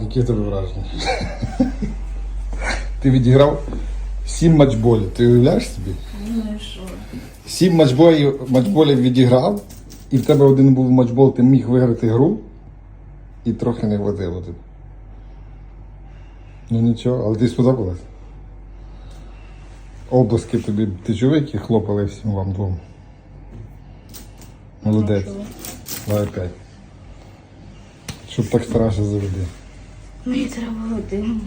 Які тебе враження? Ти відіграв сім матчболів. Ти уявляєш собі? Ну і що? Сім матчболів, матчболів відіграв, і в тебе один був матчбол, ти міг виграти гру і трохи не хватило тобі. Ну нічого, але ти сподобалось? Обласки тобі, ти чув, які хлопали всім вам двом? Молодець. Давай п'ять. Щоб так страшно завжди. Мені треба один.